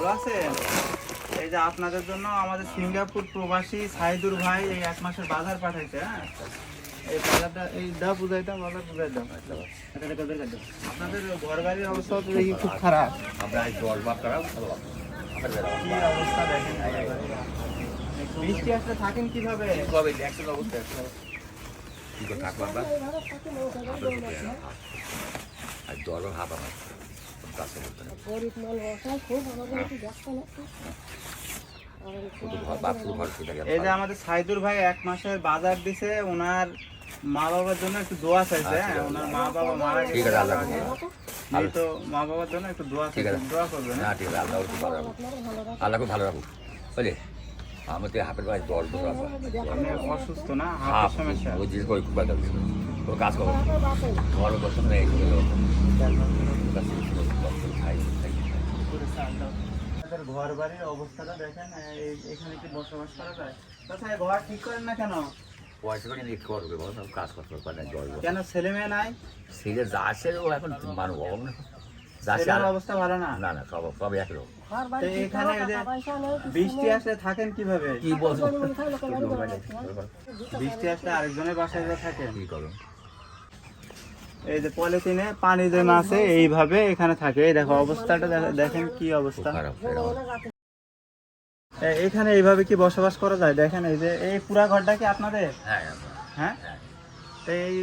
ভালো আছেন? এই যে আপনাদের জন্য আমাদের সিঙ্গাপুর প্রবাসী সাইদুর ভাই এই এক মাসের বাজার পাঠাইছে হ্যাঁ? এই বাজারটা এই দাও বুঝাই দাও বাজার বুঝাই দাও আপনাদের ঘর বাড়ির অবস্থা তো দেখি খুব খারাপ। আমরা এই জল ভাত করা ভালো কি অবস্থা? দেখেন বৃষ্টি আসলে থাকেন কীভাবে? কবে? একশো অবস্থা কি করে থাকব আমরা? আর জল হাত আমার। আমাদের এই যে সাইদুর ভাই এক মাসের বাজার দিছে ওনার মা বাবার জন্য একটু দোয়া চাইছে হ্যাঁ ওনার মা বাবা মারা গেছে। আছে তো মা বাবার জন্য একটু দোয়া ঠিক আছে। দোয়া করবেন না ঠিক আছে আল্লাহ খুব ভালো রাখুক আল্লাহ খুব ভালো রাখুক বুঝলি? আমার তো হাফের অসুস্থ না হাফ হাতের সমস্যা। ওই জিনিস করে। খুব ভালো লাগছে তো কাজ করব আপনাদের ঘর বাড়ির অবস্থাটা দেখেন এই- এখানে কি বসবাস করা যায়? কোথায় ঘর ঠিক করেন না কেন? পয়সা করে নিয়ে করবে কাজ করতে পারে জল কেন ছেলে মেয়ে নাই? ও এখন অভাব না অবস্থা ভালো না? না না সব সব এক রকম। এখানে বৃষ্টি। আসলে থাকেন কীভাবে? কি বলছো। বৃষ্টি আসলে আরেকজনের বাসায় থাকেন। কি করো? এই যে পলিথিনে পানি জমা আছে এইভাবে এখানে থাকে। এই দেখো অবস্থাটা দেখে- দেখেন কি অবস্থা। এখানে এইভাবে কি বসবাস করা যায়? দেখেন এই যে এই পুরা ঘরটা কি আপনাদের? হ্যাঁ হ্যাঁ। তো এই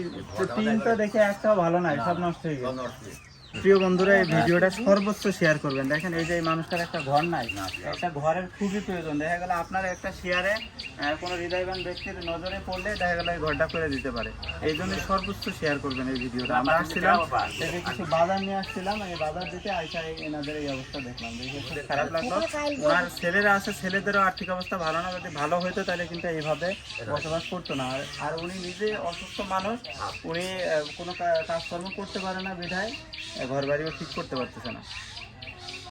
তিনটা দেখে একটাও ভালো নাই সব নষ্ট হয়ে গেছে। হ্যাঁ প্রিয় বন্ধুরা, এই ভিডিওটা সর্বোচ্চ শেয়ার করবেন। দেখেন, এই যে মানুষটার একটা ঘর নাই, একটা ঘরের খুবই প্রয়োজন। দেখা গেল আপনার একটা শেয়ারে কোনো হৃদয়বান ব্যক্তির নজরে পড়লে দেখা গেল এই ঘরটা করে দিতে পারে। এই জন্য সর্বোচ্চ শেয়ার করবেন এই ভিডিওটা। আমরা আসছিলাম এই কিছু বাজার নিয়ে আসছিলাম। এই বাজার দিতে আইসা এনাদের এই অবস্থা দেখলাম। দেখে খারাপ লাগল। ওনার ছেলেরা আছে, ছেলেদেরও আর্থিক অবস্থা ভালো না, যদি ভালো হইতো তাহলে কিন্তু এইভাবে বসবাস করতো না। আর- আর উনি নিজে অসুস্থ মানুষ, উনি কোনো কাজকর্ম করতে পারে না বিধায়। ঘর বাড়িও ঠিক করতে পারতেছে না